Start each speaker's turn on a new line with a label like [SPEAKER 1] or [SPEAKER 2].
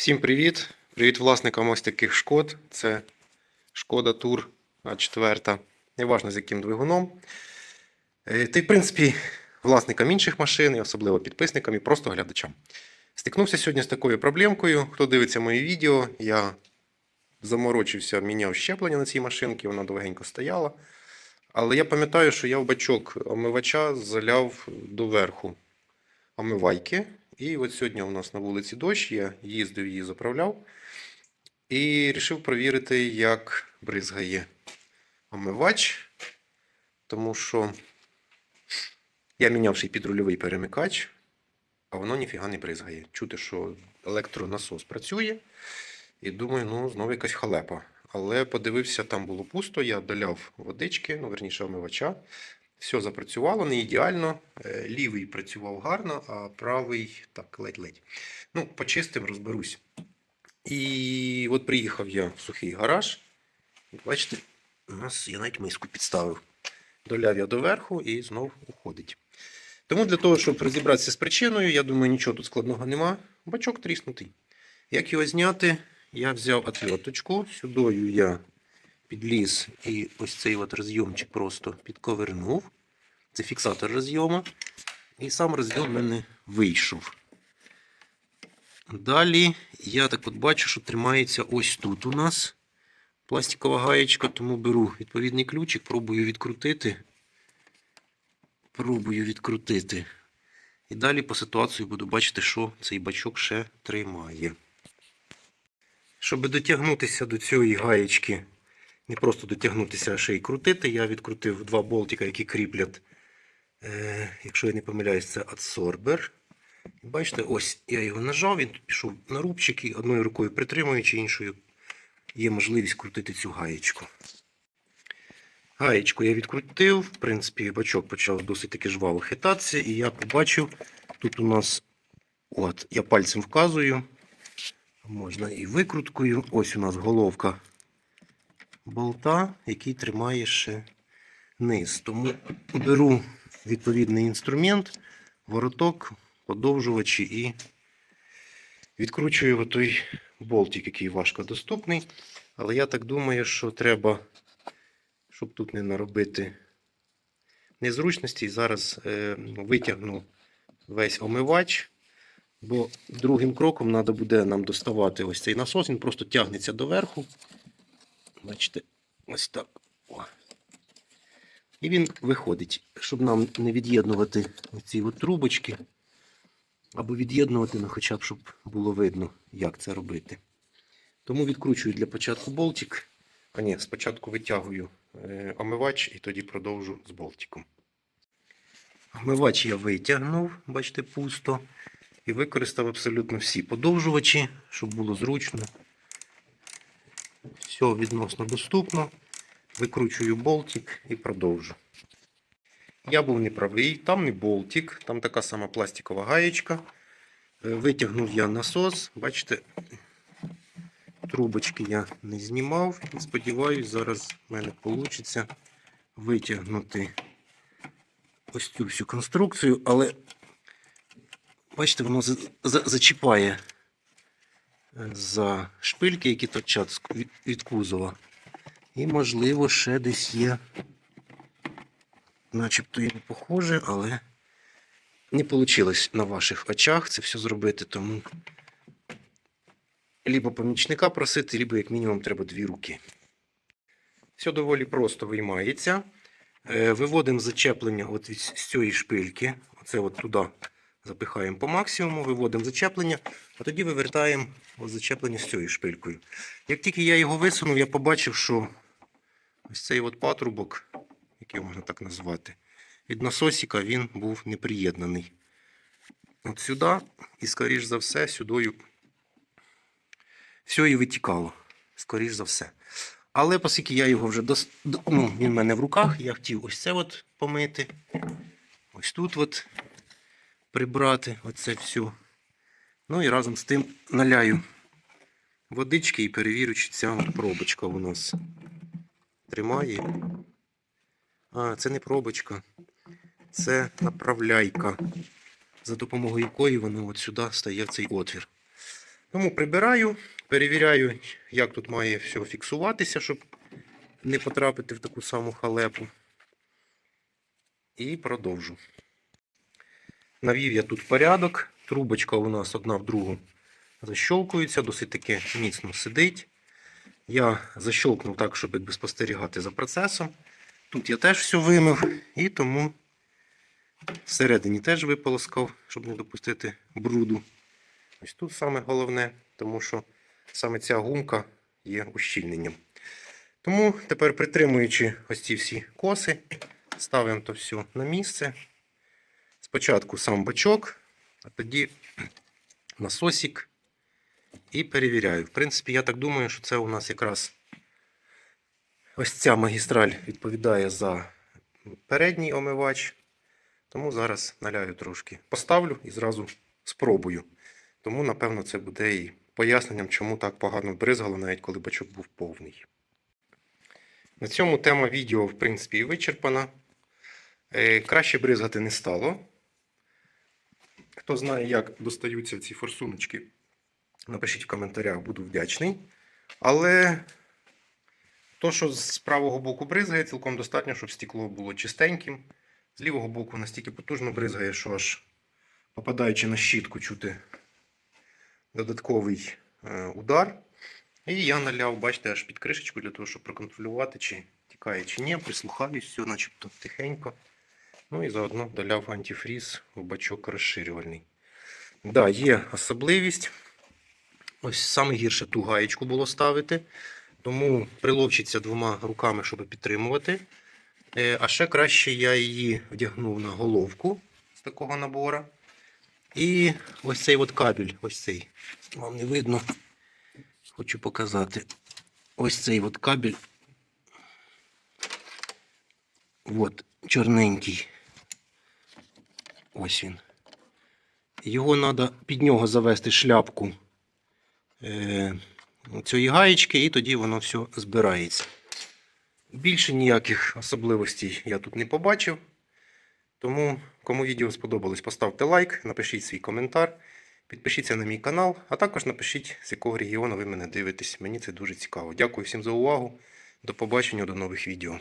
[SPEAKER 1] Всім привіт! Привіт власникам ось таких шкод. Це Шкода Тур А4. Неважно з яким двигуном. Е, Та й, в принципі, власникам інших машин, особливо підписникам і просто глядачам. Стикнувся сьогодні з такою проблемкою. Хто дивиться мої відео, я заморочився, міняв щеплення на цій машинці, вона довгенько стояла. Але я пам'ятаю, що я в бачок омивача заляв доверху омивайки. І от сьогодні у нас на вулиці дощ, я їздив її заправляв і вирішив провірити, як бризгає омивач. Тому що я міняв ще й підрульовий перемикач, а воно ніфіга не бризгає. Чути, що електронасос працює. І думаю, ну, знову якась халепа. Але подивився, там було пусто, я доляв водички, ну, верніше омивача. Все запрацювало, не ідеально. Е, Лівий працював гарно, а правий так, ледь-ледь. Ну, почистим, розберусь. І от приїхав я в сухий гараж. Бачите, у нас я навіть миску підставив. Доляв я доверху і знов уходить. Тому для того, щоб розібратися з причиною, я думаю, нічого тут складного нема. Бачок тріснутий. Як його зняти? Я взяв отверточку, сюдою я підліз і ось цей от розйомчик просто підковернув. Це фіксатор розйому. І сам розйом в мене вийшов. Далі я так от бачу, що тримається ось тут у нас пластикова гаєчка, тому беру відповідний ключик, пробую відкрутити. Пробую відкрутити. І далі по ситуації буду бачити, що цей бачок ще тримає. Щоб дотягнутися до цієї гаєчки, не просто дотягнутися, а ще й крутити, я відкрутив два болтика, які кріплять, е, якщо я не помиляюсь, це адсорбер. Бачите, ось я його нажав, він тут пішов на рубчик і одною рукою притримуючи, іншою є можливість крутити цю гаєчку. Гаєчку я відкрутив, в принципі, бачок почав досить таки жваво хитатися, і я побачив, тут у нас, от, я пальцем вказую, можна і викруткою. Ось у нас головка болта, який тримає ще низ. Тому беру відповідний інструмент, вороток, подовжувачі і відкручую той болтик, який важко доступний. Але я так думаю, що треба, щоб тут не наробити незручності, зараз е, витягну весь омивач. Бо другим кроком треба буде нам доставати ось цей насос, він просто тягнеться доверху. Бачите, ось так. О. І він виходить, щоб нам не від'єднувати ці от трубочки, або від'єднувати, ну, хоча б, щоб було видно, як це робити. Тому відкручую для початку болтик. А ні, спочатку витягую е, омивач і тоді продовжу з болтиком. Омивач я витягнув, бачите, пусто. І використав абсолютно всі подовжувачі, щоб було зручно. Все відносно доступно. Викручую болтик і продовжу. Я був неправий, там не болтик, там така сама пластикова гаєчка. Е, Витягнув я насос, бачите, трубочки я не знімав. І сподіваюсь, зараз в мене вийде витягнути ось цю всю конструкцію, але бачите, воно за- за- зачіпає за шпильки, які торчать від- кузова. І, можливо, ще десь є, начебто і не похоже, але не вийшло на ваших очах це все зробити, тому либо помічника просити, либо як мінімум треба дві руки. Все доволі просто виймається. Е, Виводимо зачеплення от від з цієї шпильки. Оце от туди запихаємо по максимуму, виводимо зачеплення, а тоді вивертаємо зачеплення з цією шпилькою. Як тільки я його висунув, я побачив, що ось цей от патрубок, який можна так назвати, від насосика він був не приєднаний. От сюди, і, скоріш за все, сюдою все і витікало. Скоріш за все. Але оскільки я його вже дос... ну, він в мене в руках, я хотів ось це от помити. Ось тут от прибрати оце все. Ну і разом з тим наляю водички і перевірю, чи ця пробочка у нас тримає. А, це не пробочка, це направляйка, за допомогою якої воно от сюди стає в цей отвір. Тому прибираю, перевіряю, як тут має все фіксуватися, щоб не потрапити в таку саму халепу. І продовжу. Навів я тут порядок. Трубочка у нас одна в другу защолкується, досить таки міцно сидить. Я защолкнув так, щоб якби спостерігати за процесом. Тут я теж все вимив, і тому всередині теж виполоскав, щоб не допустити бруду. Ось тут саме головне, тому що саме ця гумка є ущільненням. Тому тепер притримуючи ось ці всі коси, ставимо то все на місце. Спочатку сам бачок, а тоді насосик і перевіряю. В принципі, я так думаю, що це у нас якраз ось ця магістраль відповідає за передній омивач. Тому зараз наляю трошки. Поставлю і зразу спробую. Тому, напевно, це буде і поясненням, чому так погано бризгало, навіть коли бачок був повний. На цьому тема відео, в принципі, вичерпана. Е, краще бризгати не стало. Хто знає, як достаються ці форсуночки, напишіть в коментарях, буду вдячний. Але то, що з правого боку бризгає, цілком достатньо, щоб стекло було чистеньким. З лівого боку настільки потужно бризгає, що аж попадаючи на щітку, чути додатковий е, удар. І я наляв, бачите, аж під кришечку для того, щоб проконтролювати, чи тікає, чи ні. Прислухаюсь, все начебто тихенько. Ну і заодно доляв антифріз в бачок розширювальний. Да, є особливість. Ось саме гірше ту гаєчку було ставити. Тому приловчиться двома руками, щоб підтримувати. Е, А ще краще я її вдягнув на головку з такого набора. І ось цей от кабель, ось цей. Вам не видно. Хочу показати. Ось цей от кабель. От, чорненький. Ось він. Його треба під нього завести шляпку е, цієї гаєчки, і тоді воно все збирається. Більше ніяких особливостей я тут не побачив. Тому, кому відео сподобалось, поставте лайк, напишіть свій коментар, підпишіться на мій канал, а також напишіть, з якого регіону ви мене дивитесь. Мені це дуже цікаво. Дякую всім за увагу. До побачення, до нових відео.